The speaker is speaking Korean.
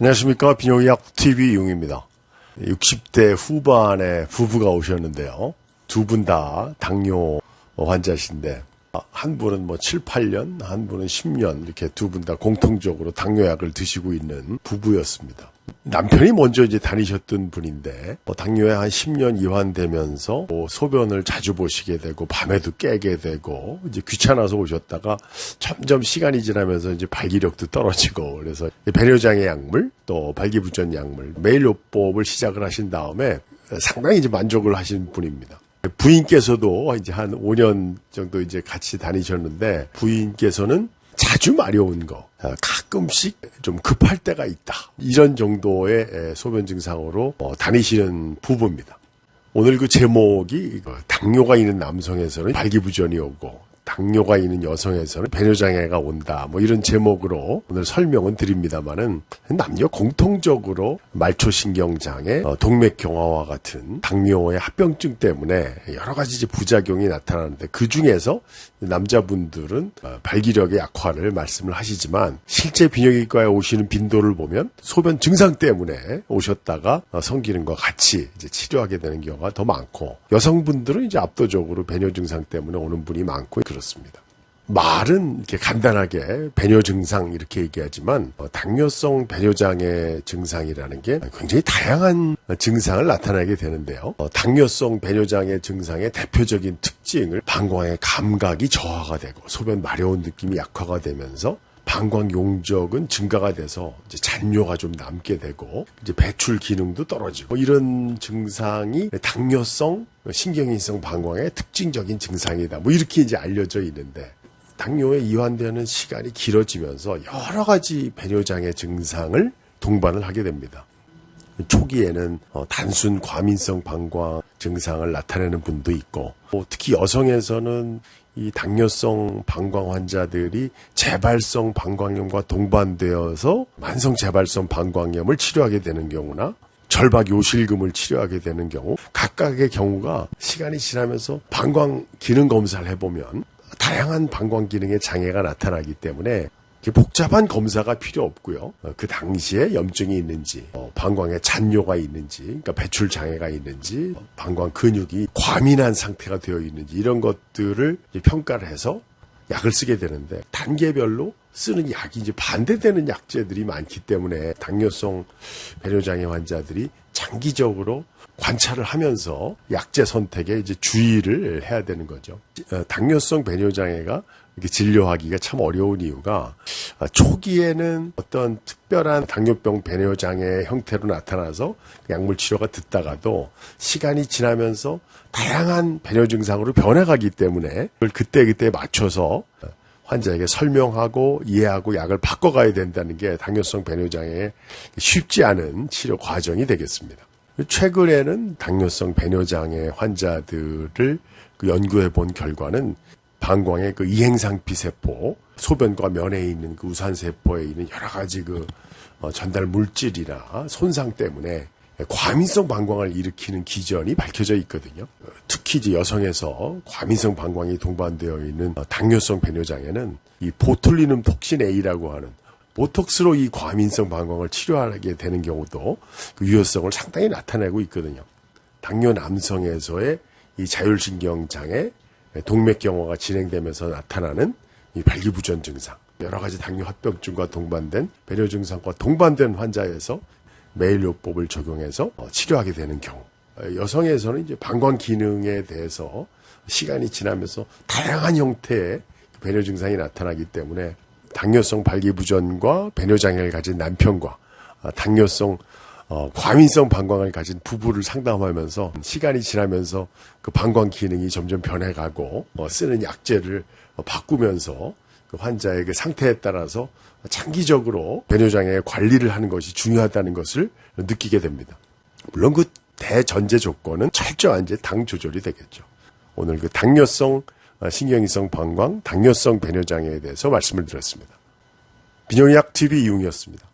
안녕하십니까. 비뇨기약 TV 용입니다. 60대 후반의 부부가 오셨는데요. 두 분 다 당뇨 환자신데, 한 분은 뭐 7, 8년, 한 분은 10년, 이렇게 두 분 다 공통적으로 당뇨약을 드시고 있는 부부였습니다. 남편이 먼저 이제 다니셨던 분인데 뭐 당뇨에 한 10년 이완되면서 뭐 소변을 자주 보시게 되고 밤에도 깨게 되고 이제 귀찮아서 오셨다가 점점 시간이 지나면서 이제 발기력도 떨어지고 그래서 배뇨장애 약물 또 발기부전 약물 매일 요법을 시작을 하신 다음에 상당히 이제 만족을 하신 분입니다. 부인께서도 이제 한 5년 정도 이제 같이 다니셨는데 부인께서는 자주 마려운 거, 아, 가끔씩 좀 급할 때가 있다. 이런 정도의 소변 증상으로 어, 다니시는 부부입니다. 오늘 그 제목이 당뇨가 있는 남성에서는 발기부전이 오고 당뇨가 있는 여성에서는 배뇨장애가 온다. 뭐 이런 제목으로 오늘 설명은 드립니다만은 남녀 공통적으로 말초신경장애, 어, 동맥경화와 같은 당뇨의 합병증 때문에 여러 가지 이제 부작용이 나타나는데 그 중에서 남자분들은 어, 발기력의 약화를 말씀을 하시지만 실제 비뇨기과에 오시는 빈도를 보면 소변 증상 때문에 오셨다가 어, 성기능과 같이 이제 치료하게 되는 경우가 더 많고 여성분들은 이제 압도적으로 배뇨 증상 때문에 오는 분이 많고 습니다. 말은 이렇게 간단하게 배뇨 증상 이렇게 얘기하지만 어, 당뇨성 배뇨 장애 증상이라는 게 굉장히 다양한 증상을 나타내게 되는데요. 어, 당뇨성 배뇨 장애 증상의 대표적인 특징을 방광의 감각이 저하가 되고 소변 마려운 느낌이 약화가 되면서 방광 용적은 증가가 돼서 이제 잔뇨가 좀 남게 되고 이제 배출 기능도 떨어지고 이런 증상이 당뇨성 신경인성 방광의 특징적인 증상이다. 뭐 이렇게 이제 알려져 있는데 당뇨에 이완되는 시간이 길어지면서 여러 가지 배뇨장애 증상을 동반을 하게 됩니다. 초기에는 어, 단순 과민성 방광 증상을 나타내는 분도 있고 뭐 특히 여성에서는 이 당뇨성 방광 환자들이 재발성 방광염과 동반되어서 만성 재발성 방광염을 치료하게 되는 경우나 절박 요실금을 치료하게 되는 경우 각각의 경우가 시간이 지나면서 방광 기능 검사를 해보면 다양한 방광 기능에 장애가 나타나기 때문에 복잡한 검사가 필요 없고요. 어, 그 당시에 염증이 있는지, 어, 방광에 잔뇨가 있는지, 그러니까 배출 장애가 있는지, 어, 방광 근육이 과민한 상태가 되어 있는지 이런 것들을 평가를 해서 약을 쓰게 되는데 단계별로 쓰는 약이 이제 반대되는 약제들이 많기 때문에 당뇨성 배뇨장애 환자들이 장기적으로 관찰을 하면서 약제 선택에 이제 주의를 해야 되는 거죠. 어, 당뇨성 배뇨장애가 이렇게 진료하기가 참 어려운 이유가 어, 초기에는 어떤 특별한 당뇨병 배뇨 장애 형태로 나타나서 약물 치료가 듣다가도 시간이 지나면서 다양한 배뇨 증상으로 변해가기 때문에 그걸 그때 그때 맞춰서 환자에게 설명하고 이해하고 약을 바꿔가야 된다는 게 당뇨성 배뇨 장애의 쉽지 않은 치료 과정이 되겠습니다. 최근에는 당뇨성 배뇨 장애 환자들을 그 연구해 본 결과는 방광의 그 이행상피 세포, 소변과 면에 있는 그 우산 세포에 있는 여러 가지 그 어, 전달 물질이나 손상 때문에 과민성 방광을 일으키는 기전이 밝혀져 있거든요. 특히 이제 여성에서 과민성 방광이 동반되어 있는 당뇨성 배뇨장애는 이 보툴리눔 톡신 A라고 하는 보톡스로 이 과민성 방광을 치료하게 되는 경우도 그 유효성을 상당히 나타내고 있거든요. 당뇨 남성에서의 이 자율신경 장애, 동맥경화가 진행되면서 나타나는 이 발기부전 증상, 여러 가지 당뇨 합병증과 동반된 배뇨 증상과 동반된 환자에서 매일요법을 적용해서 어, 치료하게 되는 경우, 여성에서는 이제 방광 기능에 대해서 시간이 지나면서 다양한 형태의 배뇨 증상이 나타나기 때문에 당뇨성 발기부전과 배뇨 장애를 가진 남편과 아, 당뇨성 어, 과민성 방광을 가진 부부를 상담하면서 시간이 지나면서 그 방광 기능이 점점 변해가고 어, 쓰는 약제를 어, 바꾸면서 그 환자의 그 상태에 따라서 장기적으로 배뇨장애 관리를 하는 것이 중요하다는 것을 느끼게 됩니다. 물론 그 대전제 조건은 철저한 이제 당 조절이 되겠죠. 오늘 그 당뇨성 어, 신경이성 방광, 당뇨성 배뇨장애에 대해서 말씀을 드렸습니다. 비뇨약 TV 이용이었습니다.